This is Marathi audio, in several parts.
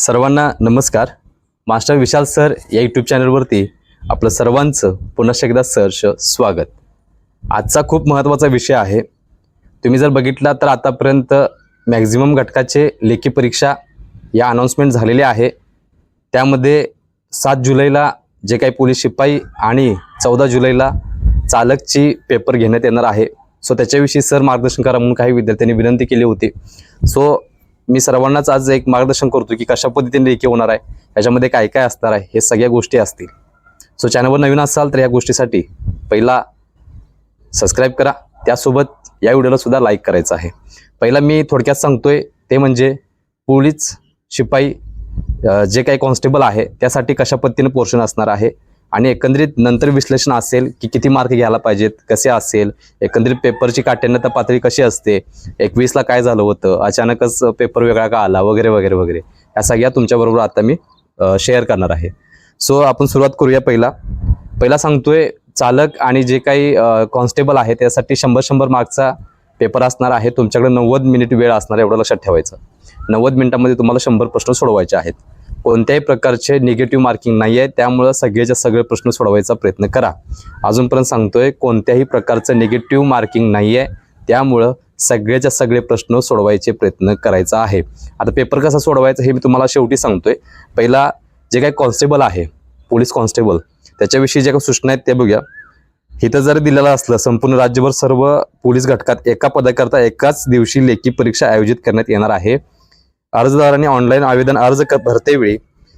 सर्वांना नमस्कार. मास्टर विशाल सर या यूट्यूब चॅनलवरती आपलं सर्वांचं पुन्हा एकदा सहर्ष स्वागत. आजचा खूप महत्त्वाचा विषय आहे. तुम्ही जर बघितला तर आतापर्यंत मॅक्झिमम घटकाचे लेखी परीक्षा या अनाऊन्समेंट झालेली आहे. त्यामध्ये सात जुलैला जे काही पोलीस शिपाई आणि चौदा जुलैला चालकची पेपर घेण्यात येणार आहे. सो त्याच्याविषयी सर मार्गदर्शन करा म्हणून काही विद्यार्थ्यांनी विनंती केली होती. सो मी सर्वांनाच आज एक मार्गदर्शन करतो की कशा पद्धतीने लेखी होणार आहे याच्यामध्ये काय काय असणार आहे हे सगळ्या गोष्टी असतील. सो चॅनलवर नवीन असाल तर या गोष्टीसाठी पहिला सबस्क्राईब करा. त्यासोबत या व्हिडिओला सुद्धा लाईक करायचं आहे. पहिला मी थोडक्यात सांगतोय ते म्हणजे पोलीस शिपाई जे काही कॉन्स्टेबल आहे त्यासाठी कशा पद्धतीने पोर्शन असणार आहे आणि एकंदरीत नंतर विश्लेषण असेल की किती मार्क घ्यायला पाहिजेत कसे असेल एकंदरीत पेपरची काठ्यान्यता पातळी कशी असते एकवीसला काय झालं होतं अचानकच पेपर वेगळा का आला वगैरे वगैरे वगैरे. या सगळ्या तुमच्याबरोबर आता मी शेअर करणार आहे. सो आपण सुरुवात करूया पहिला. पहिला सांगतोय चालक आणि जे काही कॉन्स्टेबल आहे त्यासाठी शंभर शंभर मार्कचा पेपर असणार आहे. तुमच्याकडे नव्वद मिनिट वेळ असणार एवढं लक्षात ठेवायचं. नव्वद मिनिटामध्ये तुम्हाला शंभर प्रश्न सोडवायचे आहेत. कोणत्याही प्रकारचे निगेटिव्ह मार्किंग नाही आहे त्यामुळं सगळेच्या सगळे प्रश्न सोडवायचा प्रयत्न करा. अजूनपर्यंत सांगतोय कोणत्याही प्रकारचं निगेटिव्ह मार्किंग नाही आहे त्यामुळं सगळेच्या सगळे प्रश्न सोडवायचे प्रयत्न करायचा आहे. आता पेपर कसा सोडवायचा हे मी तुम्हाला शेवटी सांगतोय. पहिला जे काही कॉन्स्टेबल आहे पोलीस कॉन्स्टेबल त्याच्याविषयी ज्या काही सूचना आहेत त्या बघूया. इथं जर दिलेलं असलं संपूर्ण राज्यभर सर्व पोलीस घटकात एका पदाकरता एकाच दिवशी लेखी परीक्षा आयोजित करण्यात येणार आहे. अर्जदारांनी ऑनलाईन आवेदन अर्ज भरतेवेळी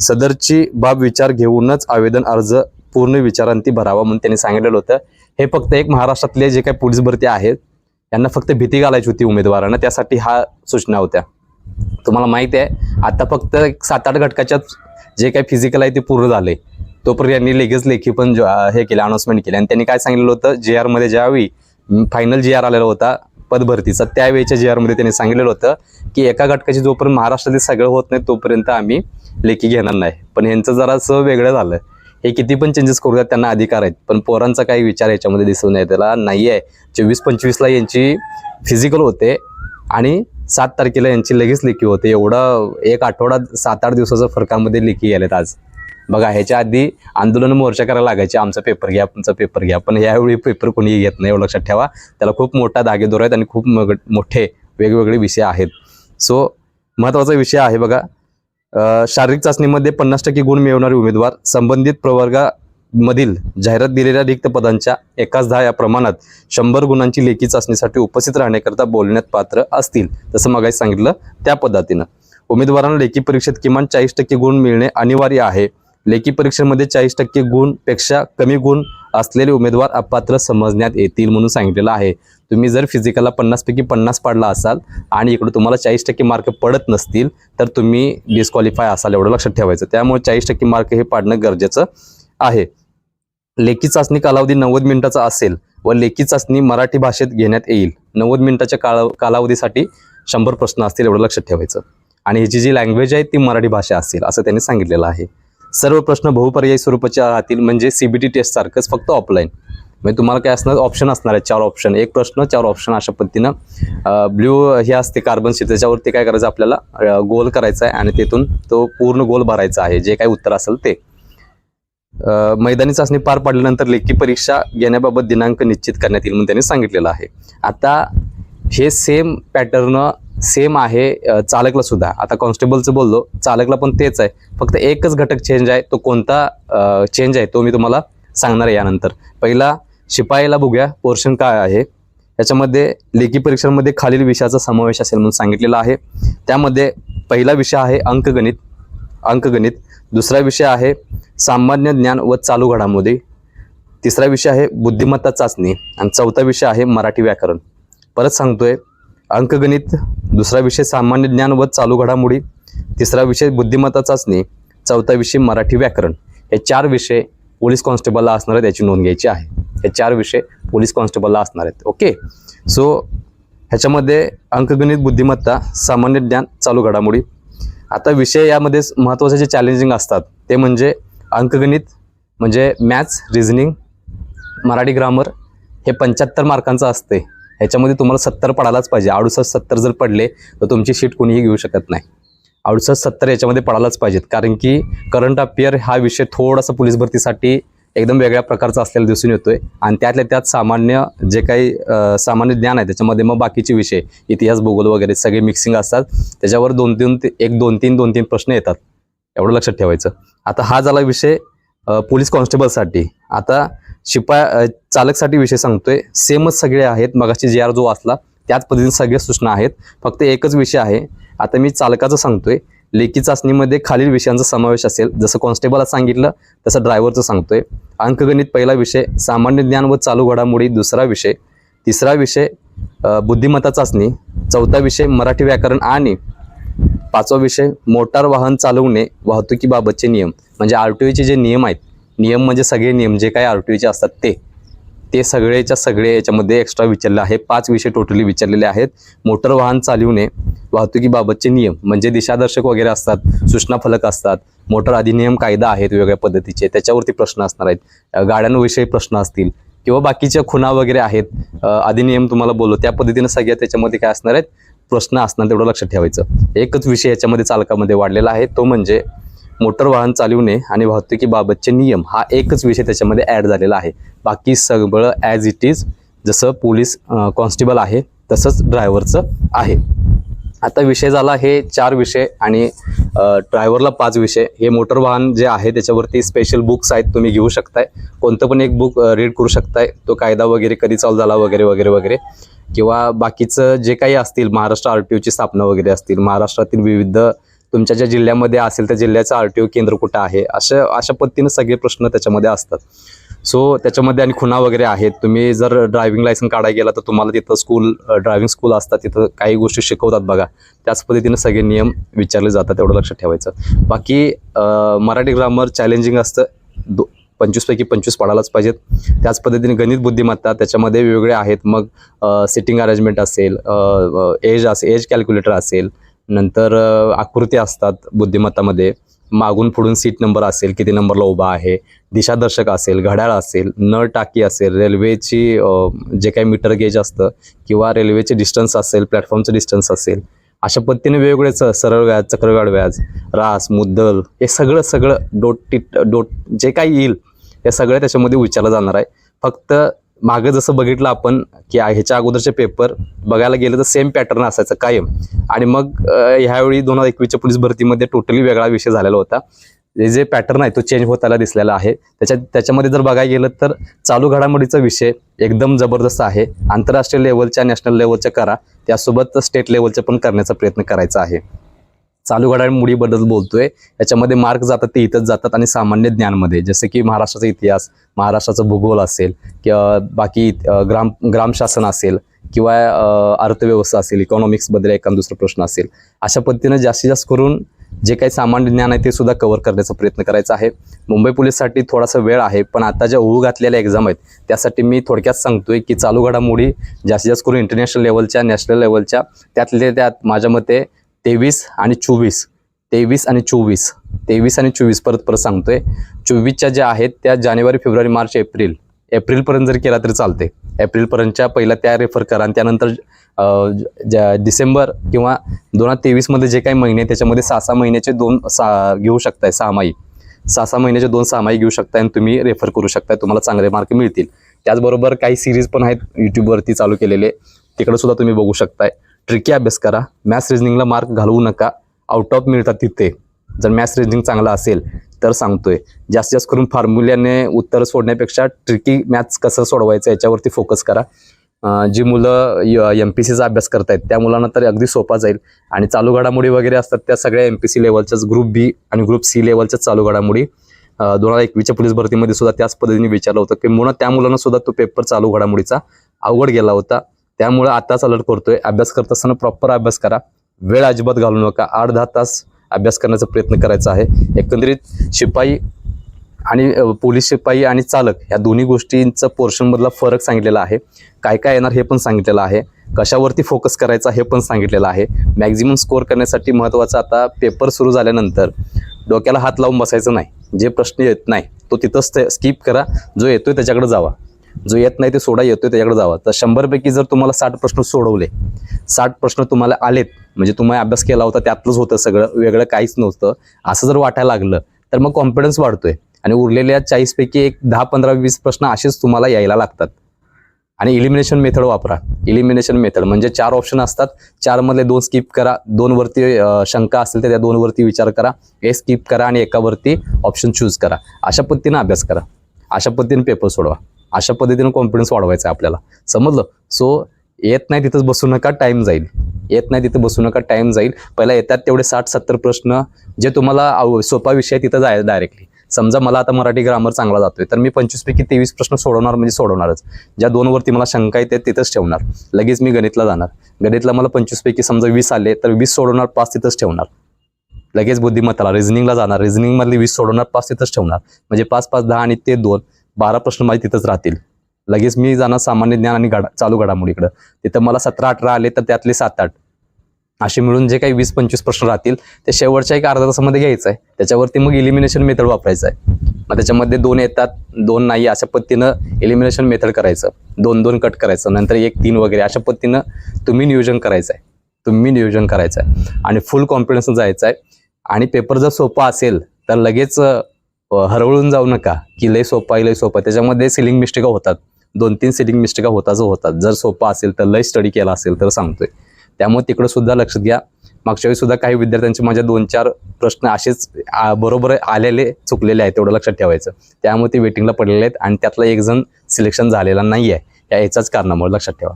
सदरची बाब विचार घेऊनच आवेदन अर्ज पूर्ण विचारांती भरावा म्हणून त्यांनी सांगितलेलं होतं. हे फक्त एक महाराष्ट्रातले जे काही पोलीस भरती आहेत यांना फक्त भीती घालायची होती उमेदवारांना. त्यासाठी हा सूचना होत्या. तुम्हाला माहिती आहे आता फक्त एक सात आठ घटकाच्या जे काही फिजिकल आहे ते पूर्ण झाले. तोपर्यंत यांनी लगेच लेखी पण हे केले अनाऊन्समेंट केली. आणि त्यांनी काय सांगितलं होतं जे आरमध्ये ज्यावेळी फायनल जे आर आलेला होता पदभरतीचा. त्यावेळेच्या जे आरमध्ये त्यांनी सांगितलेलं होतं की एका घटकाची जोपर्यंत महाराष्ट्रातील सगळं होत नाही तोपर्यंत आम्ही लेखी घेणार नाही. पण ह्यांचं जरासं वेगळं झालं. हे किती पण चेंजेस करू द्या त्यांना अधिकार आहेत. पण पोरांचा काही विचार याच्यामध्ये दिसून येत त्याला नाही आहे चोवीस पंचवीसला यांची फिजिकल होते आणि सात तारखेला यांची लगेच लेखी होते. एवढं एक आठवडा सात आठ दिवसाचं फरकामध्ये लेखी गेलेत आज. बघा ह्याच्या आधी आंदोलन मोर्चा करायला लागायचे आमचा पेपर घ्या आमचा पेपर घ्या. पण यावेळी पेपर कोणी घेत नाही एवढं लक्षात ठेवा. त्याला खूप मोठा धागेदोर आहेत आणि खूप मग मोठे वेगवेगळे विषय आहेत. सो महत्त्वाचा विषय आहे बघा. शारीरिक चाचणीमध्ये पन्नास टक्के गुण मिळवणारे उमेदवार संबंधित प्रवर्गामधील जाहिरात दिलेल्या रिक्त पदांच्या एकाच दहा या प्रमाणात शंभर गुणांची लेखी चाचणीसाठी उपस्थित राहण्याकरता बोलण्यात पात्र असतील तसं मगाशी सांगितलं त्या पद्धतीनं. उमेदवारांना लेखी परीक्षेत किमान चाळीस टक्के गुण मिळणे अनिवार्य आहे. लेखी परीक्षेमध्ये चाळीस टक्के गुणपेक्षा कमी गुण असलेले उमेदवार अपात्र समजण्यात येतील म्हणून सांगितलेलं आहे. तुम्ही जर फिजिकलला पन्नासपैकी पन्नास पाडला असाल आणि इकडे तुम्हाला चाळीस टक्के मार्क पडत नसतील तर तुम्ही डिस्क्वालिफाय असाल एवढं लक्षात ठेवायचं. त्यामुळे चाळीस टक्के मार्क हे पाडणं गरजेचं आहे. लेखी चाचणी कालावधी नव्वद मिनिटाचा असेल व लेखी चाचणी मराठी भाषेत घेण्यात येईल. नव्वद मिनिटाच्या काला कालावधीसाठी शंभर प्रश्न असतील एवढं लक्षात ठेवायचं. आणि ह्याची जी लँग्वेज आहे ती मराठी भाषा असेल असं त्यांनी सांगितलेलं आहे. सर्व प्रश्न बहुपर्यायी स्वरूपाच्या राहतील म्हणजे सीबीटी टेस्ट सारखंच फक्त ऑफलाईन म्हणजे तुम्हाला काय असणार ऑप्शन असणार आहे चार ऑप्शन एक प्रश्न चार ऑप्शन अशा पद्धतीनं ब्ल्यू हे असते कार्बन शीट त्याच्यावरती काय करायचं आपल्याला गोल करायचा आहे आणि तिथून तो पूर्ण गोल भरायचा आहे. जे काही उत्तर असेल ते. मैदानी चाचणी पार पाडल्यानंतर लेखी परीक्षा घेण्याबाबत दिनांक निश्चित करण्यात येईल म्हणून त्यांनी सांगितलेलं आहे. आता हे सेम पॅटर्न सेम आहे चालकला सुद्धा. आता कॉन्स्टेबलचं बोललो चालकला पण तेच आहे. फक्त एकच घटक चेंज आहे तो कोणता चेंज आहे तो मी तुम्हाला सांगणार आहे यानंतर. पहिला शिपाईला बघूया पोर्शन काय आहे. याच्यामध्ये लेखी परीक्षांमध्ये खालील विषयाचा समावेश असेल म्हणून सांगितलेला आहे. त्यामध्ये पहिला विषय आहे अंकगणित. अंकगणित. दुसरा विषय आहे सामान्य ज्ञान व चालू घडामोडी. तिसरा विषय आहे बुद्धिमत्ता चाचणी. आणि चौथा विषय आहे मराठी व्याकरण. परत सांगतोय अंकगणित दुसरा विषय सामान्य ज्ञान व चालू घडामोडी. तिसरा विषय बुद्धिमत्ता चाचणी. चौथा विषय मराठी व्याकरण. हे चार विषय पोलीस कॉन्स्टेबलला असणार आहेत याची नोंद घ्यायची आहे. हे चार विषय पोलीस कॉन्स्टेबलला असणार आहेत. ओके? सो ह्याच्यामध्ये अंकगणित बुद्धिमत्ता सामान्य ज्ञान चालू घडामोडी. आता विषय यामध्ये महत्त्वाचे जे चॅलेंजिंग असतात ते म्हणजे अंकगणित म्हणजे मॅथ्स रिझनिंग मराठी ग्रामर हे पंच्याहत्तर मार्कांचं असते. ह्याच्यामध्ये तुम्हाला सत्तर पडायलाच पाहिजे. अडुसष्ट सत्तर जर पडले तर तुमची शीट कोणीही घेऊ शकत नाही. अडुसष्ट सत्तर याच्यामध्ये पडायलाच पाहिजेत. कारण की करंट अफेअर हा विषय थोडासा पोलीस भरतीसाठी एकदम वेगळ्या प्रकारचा असलेला दिसून येतोय. आणि त्यातल्या त्यात सामान्य जे काही सामान्य ज्ञान आहे त्याच्यामध्ये मग बाकीचे विषय इतिहास भूगोल वगैरे सगळे मिक्सिंग असतात. त्याच्यावर दोन तीन ते- एक दोन तीन दोन तीन प्रश्न येतात. एवढं लक्षात ठेवायचं. आता हा झाला विषय पोलीस कॉन्स्टेबलसाठी आता शिपाय चालकसाठी विषय सांगतोय. सेमच सगळे आहेत. मगाशी जे आर जो वाचला त्याच पद्धतीने सगळ्या सूचना आहेत. फक्त एकच विषय आहे. आता मी चालकाचं सांगतोय. लेखी चाचणीमध्ये खालील विषयांचा समावेश असेल. जसं कॉन्स्टेबलला सांगितलं तसं ड्रायव्हरचं सांगतोय. अंकगणित पहिला विषय सामान्य ज्ञान व चालू घडामोडी दुसरा विषय. तिसरा विषय बुद्धिमत्ता चाचणी. चौथा विषय मराठी व्याकरण आणि पाचवा विषय मोटार वाहन चालवणे वाहतुकीबाबतचे नियम. म्हणजे आर टी जे नियम आहेत नियम म्हणजे सगळे नियम जे काही आर टी असतात ते. ते सगळेच्या सगळे याच्यामध्ये एक्स्ट्रा विचारले आहे पाच विषय टोटली विचारलेले आहेत. मोटर वाहन चालवणे वाहतुकीबाबतचे नियम म्हणजे दिशादर्शक वगैरे असतात सूचना फलक असतात मोटर अधिनियम कायदा आहेत वेगवेगळ्या पद्धतीचे त्याच्यावरती प्रश्न असणार आहेत. गाड्यांविषयी प्रश्न असतील किंवा बाकीच्या खुणा वगैरे आहेत अधिनियम तुम्हाला बोललो त्या पद्धतीनं सगळ्या त्याच्यामध्ये काय असणार आहेत? प्रश्न असणार तेवढं लक्षात ठेवायचं. एकच विषय याच्यामध्ये चालकामध्ये वाढलेला आहे तो म्हणजे मोटर वाहन चालवणे आणि वाहतुकीबाबतचे नियम हा एकच विषय त्याच्यामध्ये ॲड झालेला आहे. बाकी सगळं ॲज इट इज जसं पोलीस कॉन्स्टेबल आहे तसंच ड्रायव्हरचं आहे. आता विषय झाला हे चार विषय आणि ड्रायव्हरला पाच विषय. हे मोटर वाहन जे आहे त्याच्यावरती स्पेशल बुक्स आहेत तुम्ही घेऊ शकताय. कोणतं पण एक बुक रीड करू शकताय. तो कायदा वगैरे कधी चालू झाला वगैरे वगैरे वगैरे. किंवा बाकीचं जे काही असतील महाराष्ट्र आर टी ओची स्थापना वगैरे असतील महाराष्ट्रातील विविध तुमच्या ज्या जिल्ह्यामध्ये असेल त्या जिल्ह्याचं आर टी ओ केंद्र कुठं आहे? अशा अशा पद्धतीनं सगळे प्रश्न त्याच्यामध्ये असतात. सो त्याच्यामध्ये आणि खुणा वगैरे आहेत. तुम्ही जर ड्रायव्हिंग लायसन काढायला गेला तर तुम्हाला तिथं स्कूल ड्रायव्हिंग स्कूल असतात. तिथं काही गोष्टी शिकवतात बघा. त्याच पद्धतीनं सगळे नियम विचारले जातात तेवढं लक्षात ठेवायचं. बाकी मराठी ग्रामर चॅलेंजिंग असतं. दो पंचवीसपैकी पंचवीस पडायलाच पाहिजेत. त्याच पद्धतीने गणित बुद्धिमत्ता त्याच्यामध्ये वेगवेगळे आहेत. मग सिटिंग अरेंजमेंट असेल एज असेल एज कॅल्क्युलेटर असेल नंतर आकृती असतात बुद्धिमत्तामध्ये. मागून पुढून सीट नंबर असेल किती नंबरला उभा आहे दिशादर्शक असेल घड्याळ असेल नळ टाकी असेल रेल्वेची जे काही मीटर गेज असतं किंवा रेल्वेचे डिस्टन्स असेल प्लॅटफॉर्मचं डिस्टन्स असेल अशा पद्धतीने वेगवेगळे च सरळ व्याज चक्रवाढ व्याज रास मुद्दल हे सगळं सगळं डोट टिट डोट जे काही येईल हे सगळं त्याच्यामध्ये विचारलं जाणार आहे. फक्त मागं जसं बघितलं आपण की ह्याच्या अगोदरचे पेपर बघायला गेलं तर सेम पॅटर्न असायचं कायम. आणि मग ह्यावेळी दोन हजार एकवीसच्या पोलीस भरतीमध्ये टोटली वेगळा विषय झालेला होता. हे जे पॅटर्न आहे तो चेंज होताना दिसलेला आहे. त्याच्या त्याच्यामध्ये जर बघायला गेलं तर चालू घडामोडीचा विषय एकदम जबरदस्त आहे. आंतरराष्ट्रीय लेवलच्या नॅशनल लेवलच्या करा. त्यासोबत स्टेट लेवलच्या पण करण्याचा प्रयत्न करायचा आहे. चालू घडामोडीबद्दल बोलतोय. याच्यामध्ये मार्क जातात ते इथंच जातात आणि सामान्य ज्ञानमध्ये. जसं की महाराष्ट्राचा इतिहास महाराष्ट्राचा भूगोल असेल किंवा बाकी ग्राम ग्रामशासन असेल किंवा अर्थव्यवस्था असेल इकॉनॉमिक्सबद्दल एखादा दुसरा प्रश्न असेल अशा पद्धतीनं जास्तीत जास्त करून जे काही सामान्य ज्ञान आहे ते सुद्धा कव्हर करण्याचा प्रयत्न करायचा आहे. मुंबई पोलीससाठी थोडासा वेळ आहे पण आता ज्या होऊ घातलेल्या एक्झाम आहेत त्यासाठी मी थोडक्यात सांगतोय की चालू घडामोडी जास्तीत जास्त करून इंटरनॅशनल लेवलच्या नॅशनल लेवलच्या त्यातले त्यात माझ्या मते तेवीस आणि चोवीस. तेवीस आणि चोवीस. तेवीस आणि चोवीस परत परत सांगतोय. चोवीसच्या ज्या आहेत त्या जानेवारी फेब्रुवारी मार्च एप्रिल. एप्रिलपर्यंत जर केला तरी चालते एप्रिलपर्यंतच्या पहिल्या त्या रेफर करा आणि त्यानंतर ज्या डिसेंबर किंवा दोन हजार तेवीसमध्ये जे काही महिने त्याच्यामध्ये सहा सहा महिन्याचे दोन सा घेऊ शकताय सहामाही सहा सहा महिन्याचे दोन सहामाही घेऊ शकताय आणि तुम्ही रेफर करू शकताय तुम्हाला चांगले मार्क मिळतील. त्याचबरोबर काही सिरीज पण आहेत यूट्यूबवरती चालू केलेले. तिकडे सुद्धा तुम्ही बघू शकताय. ट्रिकी अभ्यास करा. मॅथ्स रिजनिंगला मार्क घालवू नका. आउट ऑफ मिळतात तिथे. जर मॅथ्स रिजनिंग चांगला असेल तर सांगतोय. जास्तीत जास्त करून फॉर्म्युल्याने उत्तर सोडण्यापेक्षा ट्रिकी मॅथ्स कसं सोडवायचं याच्यावरती फोकस करा. जी मुलं एम पी सीचा अभ्यास करतायत त्या मुलांना तर अगदी सोपा जाईल. आणि चालू घडामोडी वगैरे असतात त्या सगळ्या एम पी सी लेवलच्याच ग्रुप बी आणि ग्रुप सी लेवलच्याच चालू घडामोडी. दोन हजार एकवीसच्या पोलीस भरतीमध्ये सुद्धा त्याच पद्धतीने विचारलं होतं की म्हणून त्या मुलांना सुद्धा तो पेपर चालू घडामोडीचा अवघड गेला होता. त्यामुळे आताच अलर्ट करतोय. अभ्यास करत असताना प्रॉपर अभ्यास करा. वेळ अजिबात घालू नका. आठ दहा तास अभ्यास करण्याचा प्रयत्न करायचा आहे. एकंदरीत शिपाई आणि पोलीस शिपाई आणि चालक ह्या दोन्ही गोष्टींचा पोर्शनमधला फरक सांगितलेला आहे. काय काय येणार हे पण सांगितलेलं आहे. कशावरती फोकस करायचा हे पण सांगितलेलं आहे. मॅक्झिमम स्कोअर करण्यासाठी महत्त्वाचं आता पेपर सुरू झाल्यानंतर डोक्याला हात लावून बसायचं नाही. जे प्रश्न येत नाही तो तिथंच स्किप करा. जो येतोय त्याच्याकडे जावा. जो येत नाही ते सोडा येतोय त्याच्याकडे जावा. तर शंभरपैकी जर तुम्हाला साठ प्रश्न सोडवले साठ प्रश्न तुम्हाला आलेत म्हणजे तुम्ही अभ्यास केला होता त्यातलंच होतं सगळं वेगळं काहीच नव्हतं असं जर वाटायला लागलं तर मग कॉन्फिडन्स वाढतोय. आणि उरलेल्या चाळीसपैकी एक दहा पंधरा वीस प्रश्न असेच तुम्हाला यायला लागतात. आणि इलिमिनेशन मेथड वापरा. इलिमिनेशन मेथड म्हणजे चार ऑप्शन असतात. चार मधले दोन स्किप करा. दोनवरती शंका असेल तर त्या दोनवरती विचार करा. हे स्किप करा आणि एकावरती ऑप्शन चूज करा. अशा पद्धतीने अभ्यास करा. अशा पद्धतीने पेपर सोडवा. अशा पद्धतीनं कॉन्फिडन्स वाढवायचा आहे आपल्याला. समजलं? सो येत नाही तिथंच बसू नका टाइम जाईल. येत नाही तिथं बसू नका टाइम जाईल. पहिला येतात तेवढे साठ सत्तर प्रश्न जे तुम्हाला आव- सोपा विषय तिथं जायचं डायरेक्टली समजा मला आता मराठी ग्रामर चांगला जातोय तर मी पंचवीसपैकी तेवीस प्रश्न सोडवणार म्हणजे सोडवणारच. ज्या दोनवरती मला शंका येते तिथंच ठेवणार. लगेच मी गणितला जाणार. गणितला मला पंचवीसपैकी समजा वीस आले तर वीस सोडवणार पाच तिथंच ठेवणार. लगेच बुद्धिमत्ताला रिझनिंगला जाणार. रिझनिंगमधली वीस सोडवणार पाच तिथंच ठेवणार. म्हणजे पाच पाच दहा आणि ते दोन. बारा प्रश्न माझे तिथंच राहतील. लगेच मी जाणार सामान्य ज्ञान आणि घडा चालू घडामोडीकडं तिथं मला सतरा अठरा आले तर त्यातले सात आठ. असे मिळून जे काही वीस पंचवीस प्रश्न राहतील ते शेवटच्या एक अर्धा तासामध्ये घ्यायचं आहे. त्याच्यावरती मग इलिमिनेशन मेथड वापरायचं आहे. मग त्याच्यामध्ये दोन येतात दोन नाही अशा पद्धतीनं एलिमिनेशन मेथड करायचं. दोन दोन कट करायचं. नंतर एक तीन वगैरे अशा पद्धतीनं तुम्ही नियोजन करायचं आहे. तुम्ही नियोजन करायचं आहे. आणि फुल कॉन्फिडन्स जायचं आहे. आणि पेपर जर सोपा असेल तर लगेच हरवळून जाऊ नका की लय सोपा आहे लय सोपा आहे. त्याच्यामध्ये सिलिंग मिस्टेका होतात. दोन तीन सिलिंग मिस्टेका होताच होतात जर सोपा असेल तर लय स्टडी केला असेल तर सांगतोय. त्यामुळे तिकडं सुद्धा लक्ष घ्या. मागच्या वेळी सुद्धा काही विद्यार्थ्यांचे माझ्या दोन चार प्रश्न असेच आ, बरोबर आलेले चुकलेले आहेत तेवढं लक्षात ठेवायचं. त्यामुळे ते वेटिंगला पडलेले आहेत आणि त्यातला एक जण सिलेक्शन झालेला नाही आहे. या याच्याच कारणामुळे लक्षात ठेवा.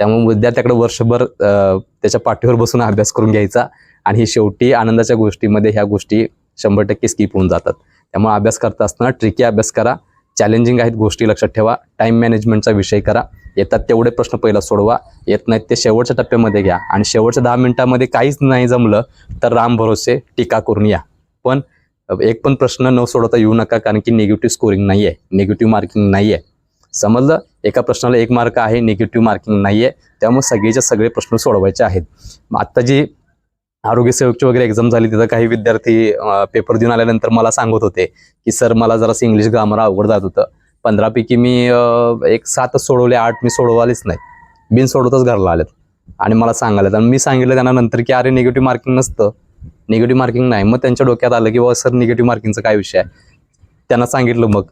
त्यामुळे विद्यार्थ्याकडे वर्षभर त्याच्या पाठीवर बसून अभ्यास करून घ्यायचा आणि हे शेवटी आनंदाच्या गोष्टीमध्ये ह्या गोष्टी शंभर टक्के स्किप होऊन जातात. त्यामुळे अभ्यास करता असताना ट्रिकी अभ्यास करा. चॅलेंजिंग आहेत गोष्टी लक्षात ठेवा. टाईम मॅनेजमेंटचा विषय करा. येतात तेवढे प्रश्न पहिला सोडवा. येत नाहीत ते शेवटच्या टप्प्यामध्ये घ्या. आणि शेवटच्या दहा मिनिटामध्ये काहीच नाही जमलं तर राम भरोसे टीका करून या. पण एक पण प्रश्न न सोडवता येऊ नका कारण की निगेटिव्ह स्कोरिंग नाही आहे निगेटिव्ह मार्किंग नाही आहे समजलं? एका प्रश्नाला एक मार्क आहे निगेटिव्ह मार्किंग नाही आहे त्यामुळे सगळेच्या सगळे प्रश्न सोडवायचे आहेत. आत्ता जी आरोग्य सेवकची वगैरे एक्झाम झाली तिथं काही विद्यार्थी पेपर देऊन आल्यानंतर मला सांगत होते की सर मला जरासं इंग्लिश ग्रामर अवघड जात होतं. पंधरापैकी मी एक सातच सोडवले आठ मी सोडवालेच नाही. बिन सोडवतच घरला आलेत. आणि मला सांगायला आणि मी सांगितलं त्यांना नंतर की अरे निगेटिव्ह मार्किंग नसतं. निगेटिव्ह मार्किंग नाही. मग त्यांच्या डोक्यात आलं की बाबा सर निगेटिव्ह मार्किंगचा काय विषय आहे? त्यांना सांगितलं मग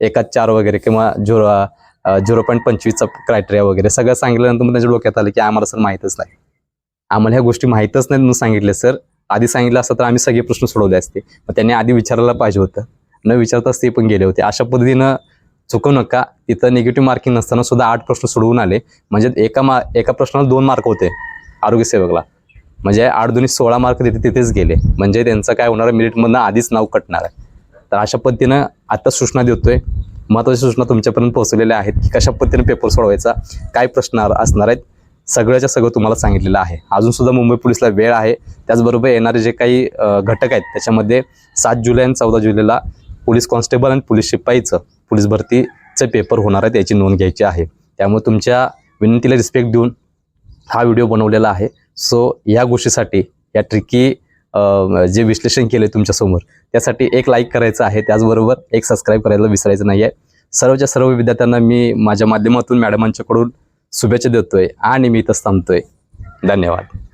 एकाच चार वगैरे किंवा झिरो झिरो पॉईंट पंचवीसचा क्रायटेरिया वगैरे सगळं सांगितल्यानंतर मग त्यांच्या डोक्यात आलं की आम्हाला सर माहीतच नाही. आम्हाला ह्या गोष्टी माहीतच नाहीत म्हणून सांगितले सर. आधी सांगितलं असतं तर आम्ही सगळे प्रश्न सोडवले असते. मग त्यांनी आधी विचारायला पाहिजे होतं. न विचारताच ते पण गेले होते. अशा पद्धतीनं चुकू नका. तिथं निगेटिव्ह मार्किंग नसताना सुद्धा आठ प्रश्न सोडवून आले. म्हणजे एका मा एका प्रश्नाला दोन मार्क होते आरोग्य सेवकला. म्हणजे आठ दोन्ही सोळा मार्क तिथे तिथेच गेले. म्हणजे त्यांचं काय होणार मेरिटमधनं आधीच नाव कटणार आहे. तर अशा पद्धतीनं आता सूचना देतोय. महत्त्वाच्या सूचना तुमच्यापर्यंत पोहोचलेल्या आहेत. की कशा पद्धतीनं पेपर सोडवायचा? काय प्रश्न असणार आहेत? सगळ्याच्या सगळं तुम्हाला सांगितलेलं आहे. अजून सुद्धा मुंबई पोलिसला वेळ आहे. त्याचबरोबर येणारे जे काही घटक आहेत त्याच्यामध्ये सात जुलै आणि चौदा जुलैला पोलीस कॉन्स्टेबल आणि पोलीस शिपाईचं पोलीस भरतीचे पेपर होणार आहेत याची नोंद घ्यायची आहे. त्यामुळे तुमच्या विनंतीला रिस्पेक्ट देऊन हा व्हिडिओ बनवलेला आहे. सो या गोष्टीसाठी या ट्रिकी जे विश्लेषण केले तुमच्यासमोर त्यासाठी एक लाईक करायचं आहे. त्याचबरोबर एक सबस्क्राईब करायला विसरायचं नाही आहे सर्वच्या सर्व विद्यार्थ्यांना मी माझ्या माध्यमातून मॅडमांच्याकडून शुभेच्छा देतोय आणि मी इथंच थांबतोय. धन्यवाद.